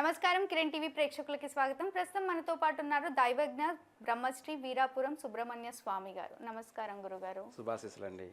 నమస్కారం కిరణ్ టీవీ ప్రేక్షకులకి స్వాగతం. ప్రస్తుతం మనతో పాటు ఉన్నారు దైవజ్ఞ బ్రహ్మశ్రీ వీరాపురం సుబ్రహ్మణ్య స్వామి గారు. నమస్కారం గురుగారు. శుభాశిస్సులండి.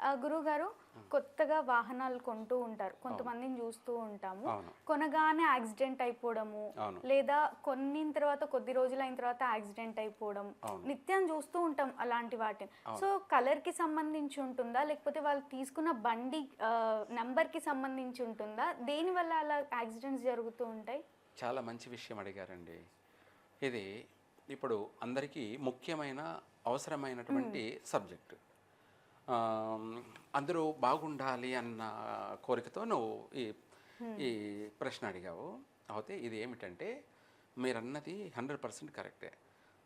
ఆ, గురుగారు కొత్తగా వాహనాలు కొంటూ ఉంటారు. కొంతమందిని చూస్తూ ఉంటాము. కొనగానే యాక్సిడెంట్ అయిపోవడము. లేదా కొన్నిన తర్వాత కొద్ది రోజులు అయిన తర్వాత యాక్సిడెంట్ అయిపోవడం. నిత్యం చూస్తూ ఉంటాం అలాంటి వాటిని. సో కలర్కి సంబంధించి ఉంటుందా? లేకపోతే వాళ్ళు తీసుకున్న బండి నంబర్కి సంబంధించి ఉంటుందా? దేని వల్ల అలా యాక్సిడెంట్స్ జరుగుతూ ఉంటాయి? చాలా మంచి విషయం అడిగారండి. ఇది ఇప్పుడు అందరికీ ముఖ్యమైన అవసరమైనటువంటి సబ్జెక్ట్. అందరూ బాగుండాలి అన్న కోరికతో నువ్వు ఈ ఈ ప్రశ్న అడిగావు. అయితే ఇది ఏమిటంటే మీరన్నది హండ్రెడ్ పర్సెంట్ కరెక్టే.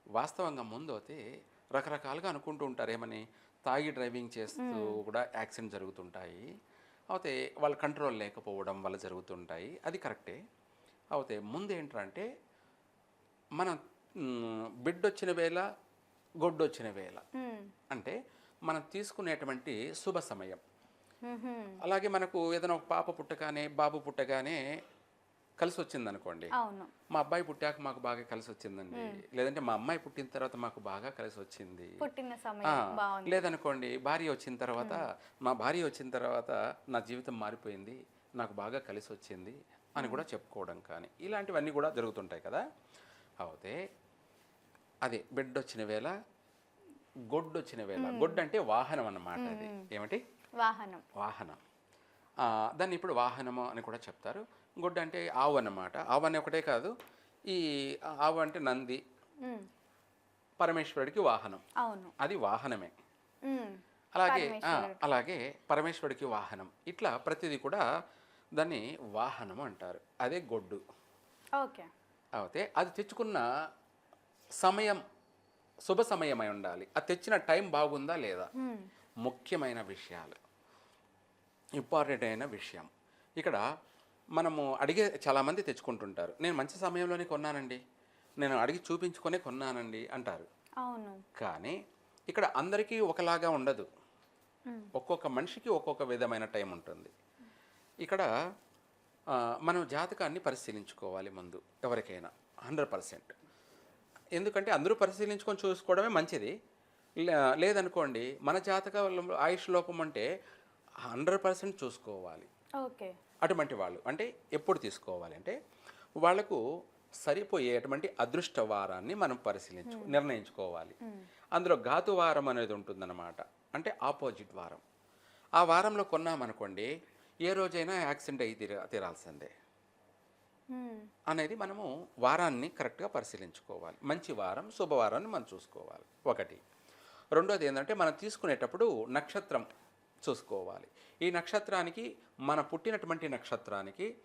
వాస్తవంగా ముందు అయితే రకరకాలుగా అనుకుంటూ ఉంటారు. ఏమని? తాగి డ్రైవింగ్ చేస్తూ కూడా యాక్సిడెంట్ జరుగుతుంటాయి. అయితే వాళ్ళ కంట్రోల్ లేకపోవడం వల్ల జరుగుతుంటాయి. అది కరెక్టే. అయితే ముందు ఏంటంటే మనం బిడ్డొచ్చిన వేళ గొడ్డొచ్చిన వేళ. మ్మ్. అంటే మనం తీసుకునేటువంటి శుభ సమయం. అలాగే మనకు ఏదైనా ఒక పాప పుట్టగానే బాబు పుట్టగానే కలిసి వచ్చిందనుకోండి. అవును. మా అబ్బాయి పుట్టాక మాకు బాగా కలిసి వచ్చిందండి. లేదంటే మా అమ్మాయి పుట్టిన తర్వాత మాకు బాగా కలిసి వచ్చింది. లేదనుకోండి భార్య వచ్చిన తర్వాత మా భార్య వచ్చిన తర్వాత నా జీవితం మారిపోయింది నాకు బాగా కలిసి వచ్చింది అని కూడా చెప్పుకోవడం కానీ ఇలాంటివన్నీ కూడా జరుగుతుంటాయి కదా. అయితే అదే బిడ్డ వచ్చిన వేళ గొడ్డు వచ్చిన వేళ. గొడ్డు అంటే వాహనం అన్నమాట అది. ఏమిటి? వాహనం. వాహనం. దాన్ని ఇప్పుడు వాహనము అని కూడా చెప్తారు. గొడ్డు అంటే ఆవు అన్నమాట. ఆవు అని ఒకటే కాదు. ఈ ఆవు అంటే నంది. పరమేశ్వరుడికి వాహనం. అవును. అది వాహనమే. అలాగే అలాగే పరమేశ్వరుడికి వాహనం. ఇట్లా ప్రతిదీ కూడా దాన్ని వాహనం అంటారు. అదే గొడ్డు. ఓకే. అయితే అది తెచ్చుకున్న సమయం శుభ సమయమై ఉండాలి. అది తెచ్చిన టైం బాగుందా లేదా. ముఖ్యమైన విషయాలు. ఇంపార్టెంట్ అయిన విషయం. ఇక్కడ మనము అడిగే చాలామంది తెచ్చుకుంటుంటారు. నేను మంచి సమయంలోనే కొన్నానండి. నేను అడిగి చూపించుకొనే కొన్నానండి అంటారు. అవును. కానీ ఇక్కడ అందరికీ ఒకలాగా ఉండదు. ఒక్కొక్క మనిషికి ఒక్కొక్క విధమైన టైం ఉంటుంది. ఇక్కడ ఆ, మనం జాతకాన్ని పరిశీలించుకోవాలి ముందు ఎవరికైనా. Hundred percent. ఎందుకంటే అందరూ పరిశీలించుకొని చూసుకోవడమే మంచిది. లేదనుకోండి మన జాతకంలో ఆయుష్ లోపం అంటే హండ్రెడ్ పర్సెంట్ చూసుకోవాలి. ఓకే. అటువంటి వాళ్ళు. అంటే ఎప్పుడు తీసుకోవాలి అంటే వాళ్ళకు సరిపోయేటువంటి అదృష్ట వారాన్ని మనం పరిశీలించు నిర్ణయించుకోవాలి. అందులో ఘాతు వారం అనేది ఉంటుందన్నమాట. అంటే ఆపోజిట్ వారం. ఆ వారంలో కొన్నామనుకోండి ఏ రోజైనా యాక్సిడెంట్ అయ్యి తీర తీరాల్సిందే. అనేది మనము వారాన్ని కరెక్ట్గా పరిశీలించుకోవాలి. మంచి వారం శుభవారాన్ని మనం చూసుకోవాలి. ఒకటి. రెండోది ఏంటంటే మనం తీసుకునేటప్పుడు నక్షత్రం చూసుకోవాలి. ఈ నక్షత్రానికి మన పుట్టినటువంటి నక్షత్రానికి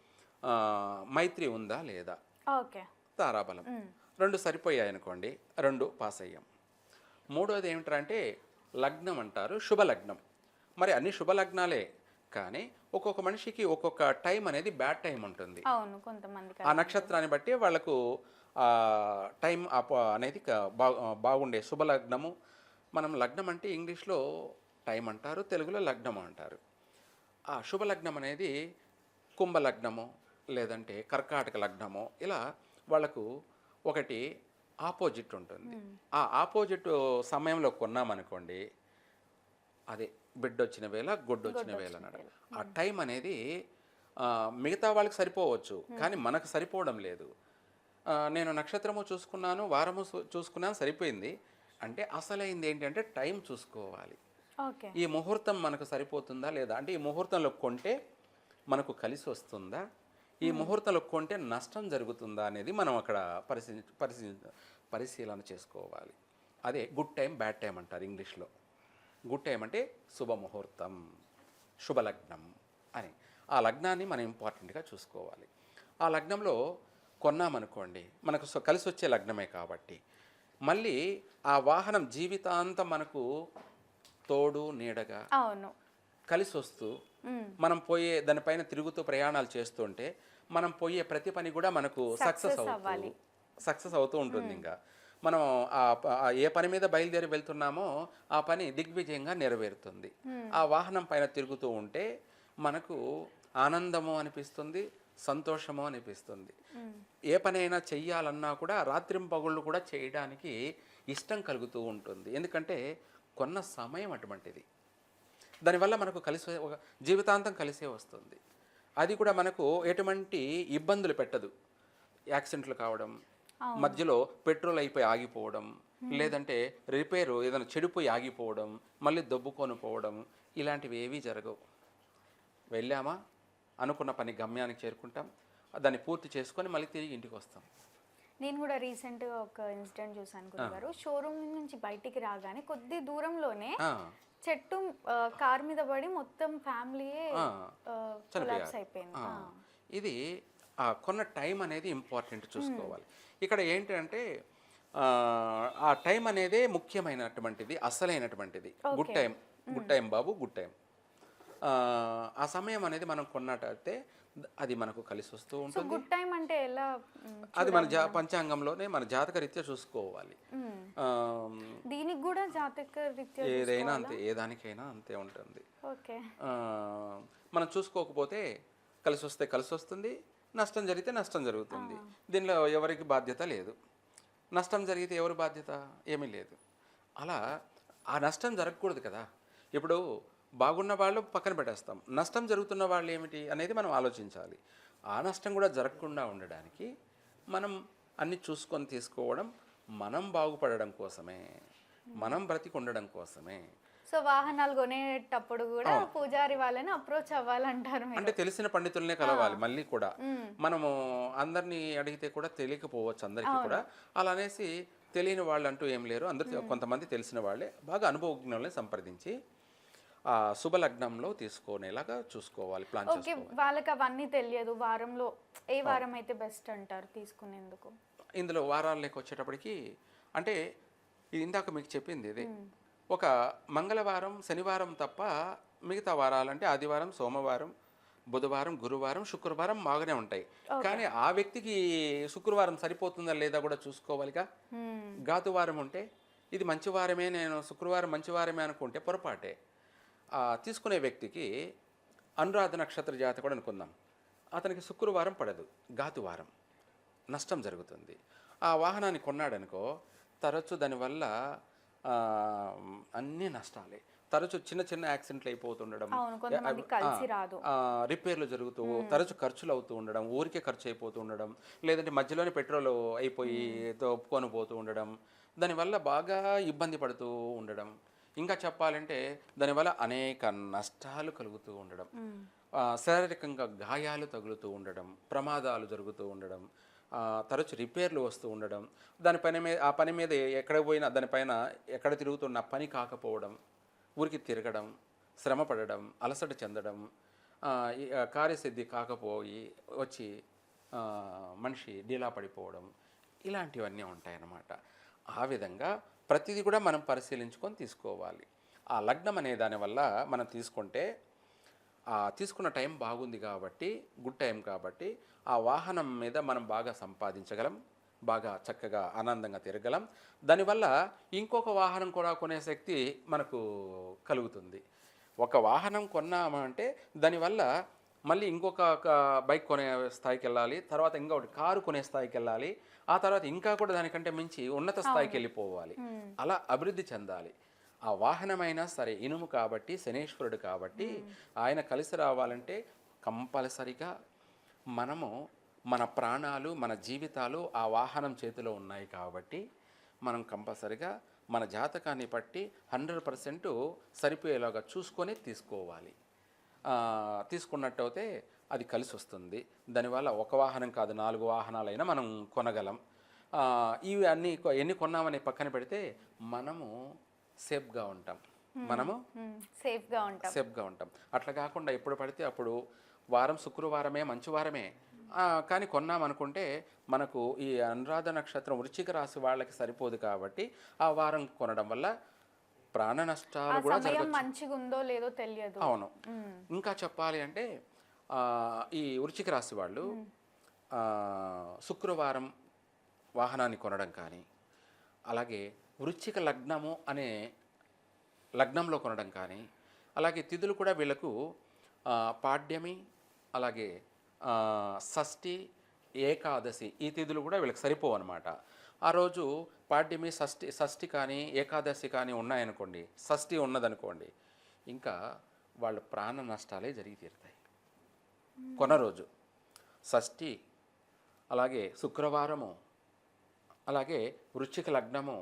మైత్రి ఉందా లేదా? ఓకే. తారాబలం. రెండు సరిపోయాయి అనుకోండి. రెండు పాస్ అయ్యాం మూడోది ఏమిటంటే లగ్నం అంటారు శుభ లగ్నం మరి అన్ని శుభ లగ్నాలే కానీ ఒక్కొక్క మనిషికి ఒక్కొక్క టైం అనేది బ్యాడ్ టైం ఉంటుంది. అవును కొంతమందికి ఆ నక్షత్రాన్ని బట్టి వాళ్ళకు ఆ టైం అనేది బాగుండే శుభ లగ్నము మనం లగ్నం అంటే ఇంగ్లీష్లో టైం అంటారు తెలుగులో లగ్నం అంటారు. ఆ శుభ లగ్నం అనేది కుంభ లగ్నము లేదంటే కర్కాటక లగ్నము ఇలా వాళ్ళకు ఒకటి ఆపోజిట్ ఉంటుంది. ఆ ఆపోజిట్ సమయంలో కొన్నామనుకోండి అదే బిడ్డ వచ్చిన వేళ గొడ్డు వచ్చిన వేళ అన్నాడు. ఆ టైం అనేది మిగతా వాళ్ళకి సరిపోవచ్చు కానీ మనకు సరిపోవడం లేదు. నేను నక్షత్రము చూసుకున్నాను వారము చూసుకున్నాను సరిపోయింది. అంటే అసలైంది ఏంటంటే టైం చూసుకోవాలి. ఈ ముహూర్తం మనకు సరిపోతుందా లేదా? అంటే ఈ ముహూర్తంలో కొంటే మనకు కలిసి వస్తుందా? ఈ ముహూర్తంలో కొంటే నష్టం జరుగుతుందా అనేది మనం అక్కడ పరిశీ పరిశీ పరిశీలన చేసుకోవాలి. అదే గుడ్ టైం బ్యాడ్ టైం అంటారు ఇంగ్లీష్లో. గుడ్ టైం అంటే శుభ ముహూర్తం శుభలగ్నం అని. ఆ లగ్నాన్ని మనం ఇంపార్టెంట్గా చూసుకోవాలి. ఆ లగ్నంలో కొన్నామనుకోండి మనకు కలిసి వచ్చే లగ్నమే కాబట్టి మళ్ళీ ఆ వాహనం జీవితాంతం మనకు తోడు నీడగా అవును. కలిసి వస్తూ. మనం పోయే దానిపైన తిరుగుతూ ప్రయాణాలు చేస్తుంటే మనం పోయే ప్రతి పని కూడా మనకు సక్సెస్ అవుతూ సక్సెస్ అవుతూ ఉంటుంది ఇంకా. మనం ఏ పని మీద బయలుదేరి వెళ్తున్నామో ఆ పని దిగ్విజయంగా నెరవేరుతుంది. ఆ వాహనం పైన తిరుగుతూ ఉంటే మనకు ఆనందము అనిపిస్తుంది సంతోషము అనిపిస్తుంది. ఏ పనైనా చెయ్యాలన్నా కూడా రాత్రింపగళ్ళు కూడా చేయడానికి ఇష్టం కలుగుతూ ఉంటుంది. ఎందుకంటే కొన్న సమయం అటువంటిది. దానివల్ల మనకు కలిసి ఒక జీవితాంతం కలిసే వస్తుంది. అది కూడా మనకు ఎటువంటి ఇబ్బందులు పెట్టదు. యాక్సిడెంట్లు కావడం మధ్యలో పెట్రోల్ అయిపోయి ఆగిపోవడం లేదంటే రిపేరు ఏదైనా చెడిపోయి ఆగిపోవడం మళ్ళీ దొబ్బుకొని పోవడం ఇలాంటివి ఏవీ జరగవు. వెళ్ళామా? అనుకున్న పని గమ్యానికి చేరుకుంటాం. దాన్ని పూర్తి చేసుకొని మళ్ళీ తిరిగి ఇంటికి వస్తాం. నేను కూడా రీసెంట్గా ఒక ఇన్సిడెంట్ చూసాను గురుగారు. షోరూమ్ నుంచి బయటికి రాగానే కొద్ది దూరంలోనే చెట్టు కార్ మీద పడి మొత్తం ఫ్యామిలీయే అయిపోయింది. ఇది కొన్న టైం అనేది ఇంపార్టెంట్ చూసుకోవాలి. ఇక్కడ ఏంటంటే ఆ, టైం అనేదే ముఖ్యమైనటువంటిది అసలైనటువంటిది. గుడ్ టైం గుడ్ టైం బాబు గుడ్ టైం. ఆ సమయం అనేది మనం కొన్నట్టయితే అది మనకు కలిసి వస్తూ ఉంటుంది. గుడ్ టైం అంటే ఎలా అది మన జా పంచాంగంలోనే మన జాతక రీత్యా చూసుకోవాలి. దీనికి కూడా జాతక రీత్యా ఏదైనా అంతే ఏ దానికైనా అంతే ఉంటుంది. ఓకే. మనం చూసుకోకపోతే కలిసి వస్తే కలిసి వస్తుంది నష్టం జరిగితే నష్టం జరుగుతుంది. దీనిలో ఎవరికి బాధ్యత లేదు. నష్టం జరిగితే ఎవరి బాధ్యత? ఏమీ లేదు. అలా ఆ నష్టం జరగకూడదు కదా. ఇప్పుడు బాగున్న వాళ్ళు పక్కన పెట్టేస్తాం. నష్టం జరుగుతున్న వాళ్ళు ఏమిటి అనేది మనం ఆలోచించాలి. ఆ నష్టం కూడా జరగకుండా ఉండడానికి మనం అన్ని చూసుకొని తీసుకోవడం మనం బాగుపడడం కోసమే. మనం బ్రతికి ఉండడం కోసమే. సో వాహనాలు కొనేటప్పుడు కూడా పూజారి వాళ్ళని అప్రోచ్ అవ్వాలంటారు అంటే తెలిసిన పండితులనే కలవాలి మళ్ళీ కూడా. మనము అందరినీ అడిగితే కూడా తెలియకపోవచ్చు అందరికీ కూడా. అలా అనేసి తెలియని వాళ్ళు అంటూ ఏం లేరు. అందరు కొంతమంది తెలిసిన వాళ్ళే. బాగా అనుభవజ్ఞుల్ని సంప్రదించి ఆ శుభ లగ్నంలో తీసుకునేలాగా చూసుకోవాలి ప్లాన్ ఓకే వాళ్ళకి అవన్నీ తెలియదు. వారంలో ఏ వారం అయితే బెస్ట్ అంటారు తీసుకునేందుకు? ఇందులో వారాల్లోకి వచ్చేటప్పటికి అంటే ఇది ఇందాక మీకు చెప్పింది ఇది. ఒక మంగళవారం శనివారం తప్ప మిగతా వారాలంటే ఆదివారం సోమవారం బుధవారం గురువారం శుక్రవారం బాగానే ఉంటాయి. కానీ ఆ వ్యక్తికి శుక్రవారం సరిపోతుందా లేదా కూడా చూసుకోవాలిగా. గాతువారం ఉంటే ఇది మంచి వారమే నేను శుక్రవారం మంచి వారమే అనుకుంటే పొరపాటే. తీసుకునే వ్యక్తికి అనురాధ నక్షత్ర జాతకుడు అనుకుందాం. అతనికి శుక్రవారం పడదు గాతువారం నష్టం జరుగుతుంది. ఆ వాహనాన్ని కొన్నాడనుకో తరచు దానివల్ల అన్ని నష్టాలే. తరచు చిన్న చిన్న యాక్సిడెంట్లు అయిపోతుండడం. రిపేర్లు జరుగుతూ తరచు ఖర్చులు అవుతూ ఉండడం ఊరికే ఖర్చు అయిపోతూ ఉండడం లేదంటే మధ్యలోనే పెట్రోల్ అయిపోయి ఒప్పుకొని పోతూ ఉండడం దానివల్ల బాగా ఇబ్బంది పడుతూ ఉండడం. ఇంకా చెప్పాలంటే దానివల్ల అనేక నష్టాలు కలుగుతూ ఉండడం. శారీరకంగా గాయాలు తగులుతూ ఉండడం ప్రమాదాలు జరుగుతూ ఉండడం తరచు రిపేర్లు వస్తూ ఉండడం దాని పని మీద ఆ పని మీద ఎక్కడ పోయినా దానిపైన ఎక్కడ తిరుగుతున్న పని కాకపోవడం ఊరికి తిరగడం శ్రమ పడడం అలసట చెందడం కార్యసిద్ధి కాకపోయి వచ్చి మనిషి డీలా పడిపోవడం ఇలాంటివన్నీ ఉంటాయన్నమాట. ఆ విధంగా ప్రతిదీ కూడా మనం పరిశీలించుకొని తీసుకోవాలి. ఆ లగ్నం అనే దానివల్ల మనం తీసుకుంటే తీసుకున్న టైం బాగుంది కాబట్టి గుడ్ టైం కాబట్టి ఆ వాహనం మీద మనం బాగా సంపాదించగలం బాగా చక్కగా ఆనందంగా తిరగలం దానివల్ల ఇంకొక వాహనం కూడా కొనే శక్తి మనకు కలుగుతుంది. ఒక వాహనం కొన్నామంటే దానివల్ల మళ్ళీ ఇంకొక బైక్ కొనే స్థాయికి వెళ్ళాలి తర్వాత ఇంకొకటి కారు కొనే స్థాయికి వెళ్ళాలి ఆ తర్వాత ఇంకా కూడా దానికంటే మించి ఉన్నత స్థాయికి వెళ్ళిపోవాలి అలా అభివృద్ధి చెందాలి. ఆ వాహనమైనా సరే ఇనుము కాబట్టి శనేశ్వరుడు కాబట్టి ఆయన కలిసి రావాలంటే కంపల్సరిగా మనము మన ప్రాణాలు మన జీవితాలు ఆ వాహనం చేతిలో ఉన్నాయి కాబట్టి మనం కంపల్సరిగా మన జాతకాన్ని బట్టి హండ్రెడ్ పర్సెంట్ సరిపోయేలాగా చూసుకొని తీసుకోవాలి. తీసుకున్నట్టయితే అది కలిసి వస్తుంది. దానివల్ల ఒక వాహనం కాదు నాలుగు వాహనాలైనా మనం కొనగలం. ఇవి అన్ని ఎన్ని కొన్నామని పక్కన పెడితే మనము సేఫ్గా ఉంటాం. మనము సేఫ్గా ఉంటాం. సేఫ్గా ఉంటాం. అట్లా కాకుండా ఎప్పుడు పడితే అప్పుడు వారం శుక్రవారమే మంచి వారమే కానీ కొన్నాం అనుకుంటే మనకు ఈ అనురాధ నక్షత్రం వృశ్చిక రాశి వాళ్ళకి సరిపోదు కాబట్టి ఆ వారం కొనడం వల్ల ప్రాణ నష్టాలు కూడా మంచిగా ఉందో లేదో తెలియదు. అవును. ఇంకా చెప్పాలి అంటే ఈ వృశ్చిక రాశి వాళ్ళు శుక్రవారం వాహనాన్ని కొనడం కానీ అలాగే వృశ్చిక లగ్నము అనే లగ్నంలో కొనడం కానీ అలాగే తిథులు కూడా వీళ్ళకు పాడ్యమి అలాగే షష్ఠి ఏకాదశి ఈ తిథులు కూడా వీళ్ళకి సరిపోవు అనమాట ఆ రోజు పాడ్యమి షష్ఠి షష్ఠి కానీ ఏకాదశి కానీ ఉన్నాయనుకోండి షష్ఠి ఉన్నదనుకోండి ఇంకా వాళ్ళ ప్రాణ నష్టాలే జరిగి తీరుతాయి. కొన రోజు. షష్ఠి అలాగే శుక్రవారము అలాగే వృశ్చిక లగ్నము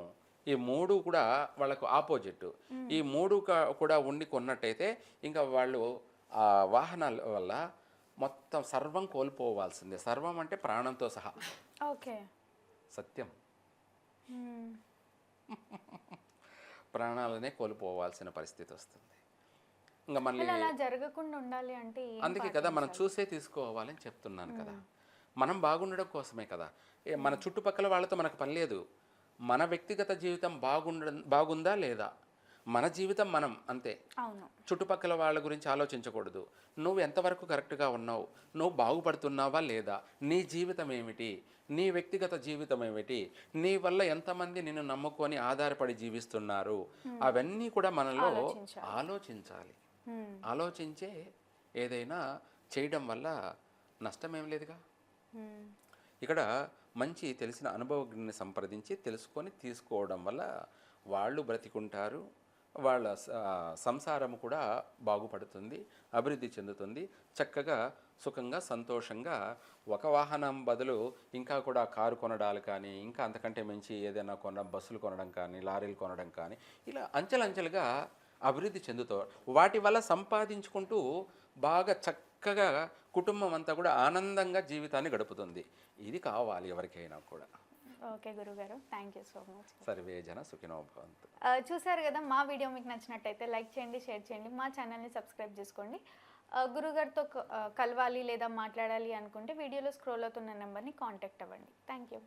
ఈ మూడు కూడా వాళ్ళకు ఆపోజిట్. ఈ మూడు కూడా ఉండి కొన్నట్టయితే ఇంకా వాళ్ళు ఆ వాహనాల వల్ల మొత్తం సర్వం కోల్పోవాల్సిందే. సర్వం అంటే ప్రాణంతో సహా. ఓకే. సత్యం. ప్రాణాలనే కోల్పోవాల్సిన పరిస్థితి వస్తుంది. ఇంకా మళ్ళీ జరగకుండా ఉండాలి అంటే అందుకే కదా మనం చూసే తీసుకోవాలని చెప్తున్నాను కదా. మనం బాగుండడం కోసమే కదా. మన చుట్టుపక్కల వాళ్ళతో మనకు పని లేదు. మన వ్యక్తిగత జీవితం బాగుండ బాగుందా లేదా? మన జీవితం మనం అంతే. అవును. చుట్టుపక్కల వాళ్ళ గురించి ఆలోచించకూడదు. నువ్వు ఎంతవరకు కరెక్ట్గా ఉన్నావు? నువ్వు బాగుపడుతున్నావా లేదా? నీ జీవితం ఏమిటి? నీ వ్యక్తిగత జీవితం ఏమిటి? నీ వల్ల ఎంతమంది నిన్ను నమ్ముకొని ఆధారపడి జీవిస్తున్నారు? అవన్నీ కూడా మనలో ఆలోచించాలి. ఆలోచించే ఏదైనా చేయడం వల్ల నష్టమేం లేదుగా? Hmm. ఇక్కడ మంచి తెలిసిన అనుభవజ్ఞుని సంప్రదించి తెలుసుకొని తీసుకోవడం వల్ల వాళ్ళు బ్రతికుంటారు. వాళ్ళ స- సంసారం కూడా బాగుపడుతుంది అభివృద్ధి చెందుతుంది. చక్కగా సుఖంగా సంతోషంగా ఒక వాహనం బదులు ఇంకా కూడా కారు కొనడాలు కానీ ఇంకా అంతకంటే మించి ఏదైనా కొన బస్సులు కొనడం కానీ లారీలు కొనడం కానీ ఇలా అంచెలంచెలుగా అభివృద్ధి చెందుతూ వాటి వల్ల సంపాదించుకుంటూ బాగా చక్కగా కుటుంబం అంతా కూడా ఆనందంగా జీవితాన్ని గడుపుతుంది. ఇది కావాలి ఎవరికైనా కూడా. ఓకే గురుగారు థ్యాంక్ యూ సో మచ్ సర్వే జన సుఖినో భవంతు. చూసారు కదా మా వీడియో మీకు నచ్చినట్టయితే లైక్ చేయండి షేర్ చేయండి మా ఛానల్ని సబ్స్క్రైబ్ చేసుకోండి. గురుగారితో కలవాలి లేదా మాట్లాడాలి అనుకుంటే వీడియోలో స్క్రోల్ అవుతున్న నెంబర్ని కాంటాక్ట్ అవ్వండి. Thank you